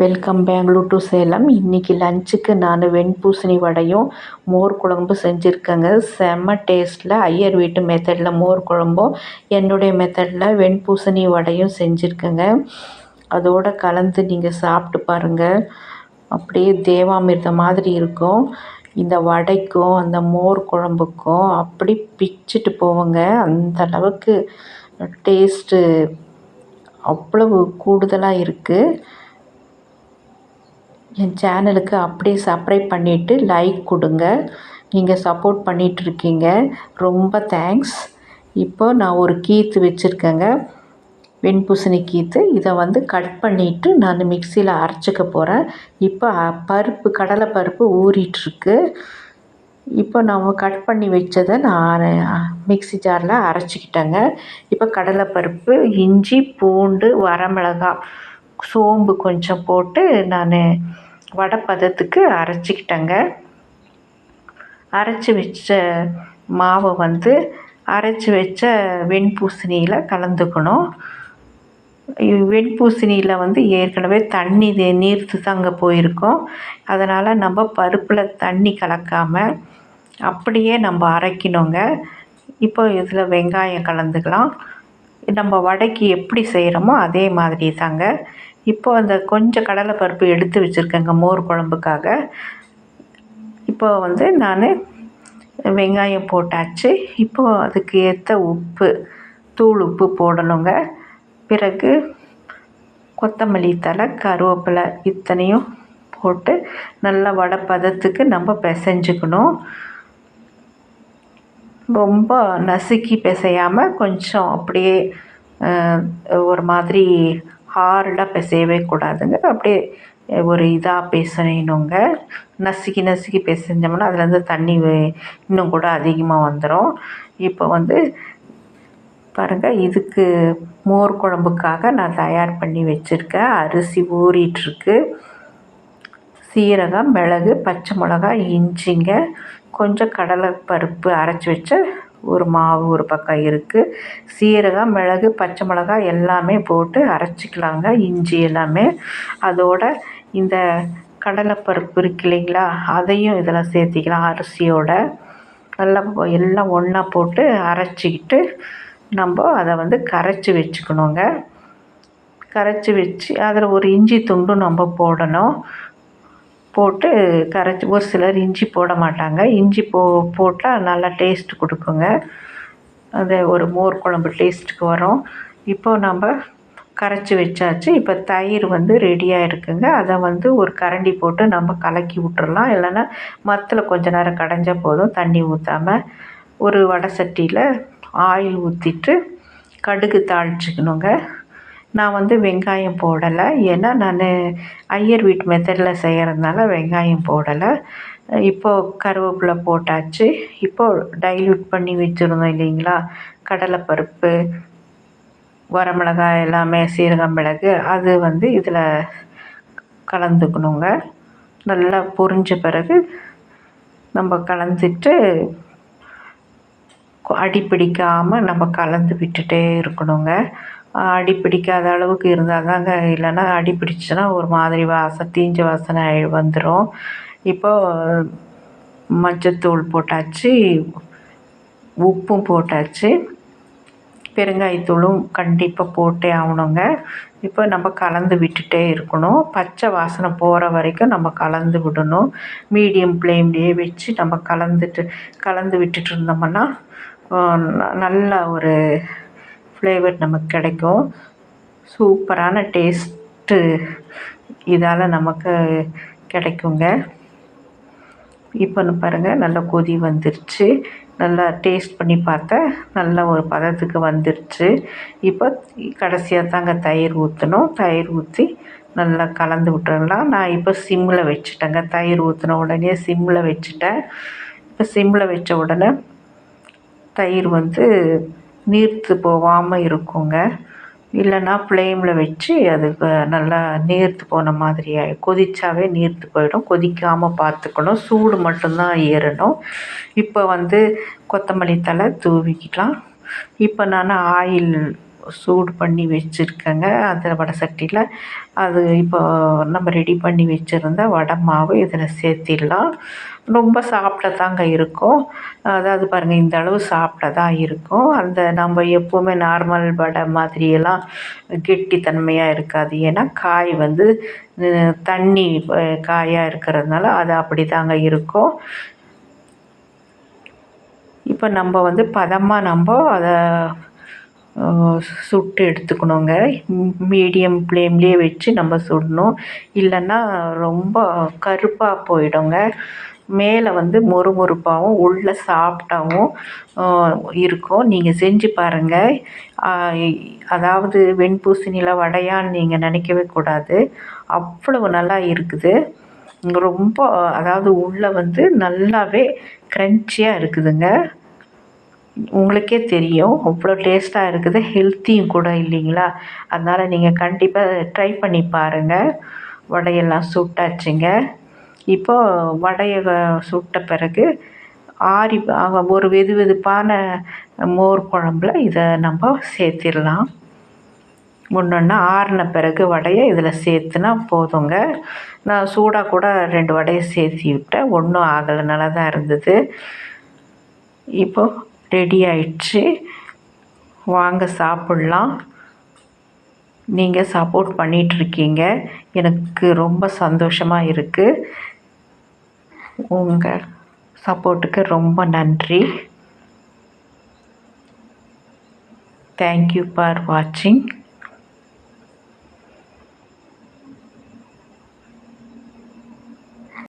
Welcome Bangalore to Salem இன்றைக்கி லஞ்சுக்கு நான் வெண்பூசணி வடையும் மோர் குழம்பு செஞ்சுருக்கேங்க. செம்ம டேஸ்ட்டில் ஐயர் வீட்டு மெத்தடில் மோர் குழம்பும் என்னுடைய மெத்தடில் வெண்பூசணி வடையும் செஞ்சுருக்கேங்க. அதோடு கலந்து நீங்கள் சாப்பிட்டு பாருங்கள் அப்படியே தேவாமிர்தம் மாதிரி இருக்கும். இந்த வடைக்கும் அந்த மோர் குழம்புக்கும் அப்படி பிச்சுட்டு போவோங்க. அந்த அளவுக்கு டேஸ்ட்டு அவ்வளவு கூடுதலாக இருக்குது என் சேனலுக்கு அப்படியே சப்ரைப் பண்ணிவிட்டு லைக் கொடுங்க. நீங்கள் சப்போர்ட் பண்ணிகிட்ருக்கீங்க ரொம்ப தேங்க்ஸ் இப்போ நான் ஒரு கீத்து வச்சுருக்கேங்க. வெண்பூசணி கீத்து. இதை வந்து கட் பண்ணிவிட்டு நான் மிக்சியில் அரைச்சிக்க போகிறேன் இப்போ பருப்பு கடலை பருப்பு ஊறிட்டுருக்கு. இப்போ நம்ம கட் பண்ணி வச்சதை நான் மிக்சி ஜாரில் அரைச்சிக்கிட்டேங்க. இப்போ கடலைப்பருப்பு இஞ்சி பூண்டு வரமிளகாய் சோம்பு கொஞ்சம் போட்டு நான் வடை பதத்துக்கு அரைச்சிக்கிட்டேங்க. அரைச்சி வச்ச மாவை வந்து அரைச்சி வச்ச வெண்பூசணியில் கலந்துக்கணும். வெண்பூசணியில் வந்து ஏற்கனவே தண்ணி நீர்த்து தாங்க போயிருக்கோம். அதனால் நம்ம பருப்பில் தண்ணி கலக்காமல் அப்படியே நம்ம அரைக்கணுங்க. இப்போ இதில் வெங்காயம் கலந்துக்கலாம். நம்ம வடைக்கு எப்படி செய்கிறோமோ அதே மாதிரி தாங்க இப்போ அந்த கொஞ்சம் கடலைப்பருப்பு எடுத்து வச்சுருக்கேங்க மோர் குழம்புக்காக. இப்போ வந்து நான் வெங்காயம் போட்டாச்சு. இப்போது அதுக்கு ஏற்ற உப்பு தூள் உப்பு போடணுங்க. பிறகு கொத்தமல்லி தழை கருவேப்பிலை இத்தனையும் போட்டு நல்லா வடை பதத்துக்கு நம்ம பிசைஞ்சுக்கணும். ரொம்ப நசுக்கி பிசையாமல் கொஞ்சம் அப்படியே ஒரு மாதிரி ஹார்டாக பிசையவே கூடாதுங்க. அப்படியே ஒரு இதாக பேசணுங்க நசுக்கி நசுக்கி பிசைஞ்சோம்னா அதுலேருந்து தண்ணி இன்னும் கூட அதிகமாக வந்துடும் இப்போ வந்து பாருங்கள் இதுக்கு மோர் குழம்புக்காக நான் தயார் பண்ணி வச்சுருக்கேன். அரிசி ஊறிட்டுருக்கு. சீரகம் மிளகு பச்சை மிளகாய் இஞ்சிங்க கொஞ்சம் கடலை பருப்பு அரைச்சி வச்ச ஒரு மாவு ஒரு பக்கம் இருக்குது சீரகம் மிளகு பச்சை மிளகாய் எல்லாமே போட்டு அரைச்சிக்கலாங்க. இஞ்சி எல்லாமே. அதோட இந்த கடலைப்பருப்பு இருக்கு இல்லைங்களா? அதையும் இதில் சேர்த்திக்கலாம். அரிசியோட. நல்லா எல்லாம் ஒன்றா போட்டு அரைச்சிக்கிட்டு நம்ம அதை வந்து கரைச்சி வச்சுக்கணுங்க. கரைச்சி வச்சு அதில் ஒரு இஞ்சி துண்டும் நம்ம போடணும். போட்டு கரைச்சி ஒரு சிலர் இஞ்சி போட மாட்டாங்க. இஞ்சி போ போட்டால் நல்லா டேஸ்ட் கொடுக்குங்க. அது ஒரு மோர் குழம்பு டேஸ்ட்டுக்கு வரும். இப்போது நம்ம கரைச்சி வச்சாச்சு. இப்போ தயிர் வந்து ரெடியாக இருக்குங்க அதை வந்து ஒரு கரண்டி போட்டு நம்ம கலக்கி விட்டுறலாம். இல்லைன்னா மத்தில் கொஞ்ச நேரம் கடைஞ்சா போதும். தண்ணி ஊற்றாமல் ஒரு வடை சட்டியில் ஆயில் ஊற்றிட்டு கடுகு தாளிச்சிக்கணுங்க. நான் வந்து வெங்காயம் போடலை. ஏன்னா நான் ஐயர் வீட்டு மெத்தடில் செய்கிறதுனால வெங்காயம் போடலை. இப்போது கருவேப்பிலை போட்டாச்சு. இப்போது டைல்யூட் பண்ணி வச்சுருந்தோம் இல்லைங்களா? கடலைப்பருப்பு வரமிளகாய் எல்லாமே சீரகம் மிளகு அது வந்து இதில் கலந்துக்கணுங்க. நல்லா பொரிஞ்ச பிறகு நம்ம கலந்துட்டு அடி பிடிக்காமல் நம்ம கலந்து விட்டுட்டே இருக்கணுங்க. அடி பிடிக்காத அளவுக்கு இருந்தால் தாங்க இல்லைன்னா அடி பிடிச்சுன்னா ஒரு மாதிரி வாசம் தீஞ்ச வாசனை வந்துடும் இப்போது மஞ்சத்தூள் போட்டாச்சு உப்பும் போட்டாச்சு பெருங்காயத்தூளும் கண்டிப்பாக போட்டே ஆகணுங்க. இப்போ நம்ம கலந்து விட்டுட்டே இருக்கணும். பச்சை வாசனை போகிற வரைக்கும் நம்ம கலந்து விடணும். மீடியம் ஃப்ளேம்லேயே வச்சு நம்ம கலந்துட்டு கலந்து விட்டுட்டு இருந்தோம்னா நல்ல ஒரு ஃப்ளேவர் நமக்கு கிடைக்கும். சூப்பரான டேஸ்ட்டு இதால் நமக்கு கிடைக்குங்க. இப்போன்னு பாருங்கள் நல்லா கொதி வந்துருச்சு. நல்லா டேஸ்ட் பண்ணி பார்த்தேன் நல்ல ஒரு பதத்துக்கு வந்துருச்சு. இப்போ கடைசியாக தாங்க தயிர் ஊற்றணும் தயிர் ஊற்றி நல்லா கலந்து விட்டுறலாம். நான் இப்போ சிம்மில் வச்சுட்டேங்க. தயிர் ஊற்றின உடனே சிம்மில் வச்சுட்டேன். இப்போ சிம்மில் வச்ச உடனே தயிர் வந்து நீர்த்து போகாமல் இருக்குங்க. இல்லைன்னா ஃப்ளேமில் வச்சு அது நல்லா நீர்த்து போன மாதிரி கொதிச்சாவே நீர்த்து போயிடும். கொதிக்காமல் பார்த்துக்கணும். சூடு மட்டும்தான் ஏறணும். இப்போ வந்து கொத்தமல்லி தழை தூவிக்கலாம். இப்போ நான் ஆயில் சூடு பண்ணி வச்சுருக்கேங்க. அந்த வடை சட்டியில். அது இப்போ நம்ம ரெடி பண்ணி வச்சுருந்த வடை மாவு இதில் சேர்த்திடலாம். ரொம்ப சாப்பிட்டதாங்க தாங்க இருக்கும். அதாவது பாருங்கள் இந்த அளவு சாஃப்டாக தான் இருக்கும். அந்த நம்ம எப்போவுமே நார்மல் வடை மாதிரியெல்லாம் கெட்டித்தன்மையாக இருக்காது. ஏன்னா காய் வந்து தண்ணி காயாக இருக்கிறதுனால அது அப்படி தாங்க இருக்கும். இப்போ நம்ம வந்து பதமாக நம்ம அதை சுட்டு எடுத்துக்கணுங்க. மீடியம் ஃப்ளேம்லேயே வச்சு நம்ம சுடணும். இல்லைன்னா ரொம்ப கருப்பாக போயிடுங்க. மேலே வந்து மொறுமொறுப்பாகவும் உள்ளே சாஃப்டாகவும் இருக்கும். நீங்கள் செஞ்சு பாருங்கள் அதாவது வெண்பூசணியில் வடையான்னு நீங்கள் நினைக்கவே கூடாது. அவ்வளவு நல்லா இருக்குது. ரொம்ப அதாவது உள்ளே வந்து நல்லாவே க்ரன்ச்சியாக இருக்குதுங்க. உங்களுக்கே தெரியும். அவ்வளோ டேஸ்ட்டாக இருக்குது. ஹெல்த்தியும் கூட இல்லைங்களா? அதனால் நீங்கள் கண்டிப்பாக ட்ரை பண்ணி பாருங்கள் வடையெல்லாம் சுட்டாச்சுங்க. இப்போது வடையை சுட்ட பிறகு ஆறி ஒரு வெது வெதுப்பான மோர் குழம்புல இதை நம்ம சேர்த்திடலாம். ஒன்றொன்னா ஆறின பிறகு வடையை இதில் சேர்த்துனா போதுங்க. நான் சூடாக கூட ரெண்டு வடையை சேர்த்தி விட்டேன். ஒன்றும் ஆகலை நல்லா தான் இருந்தது. இப்போது ரெடி ஆயிடுச்சு வாங்க சாப்பிட்லாம். நீங்கள் சப்போர்ட் பண்ணிகிட்ருக்கீங்க எனக்கு ரொம்ப சந்தோஷமாக இருக்குது உங்கள் சப்போர்ட்டுக்கு ரொம்ப நன்றி. தேங்க்யூ ஃபார் வாட்சிங்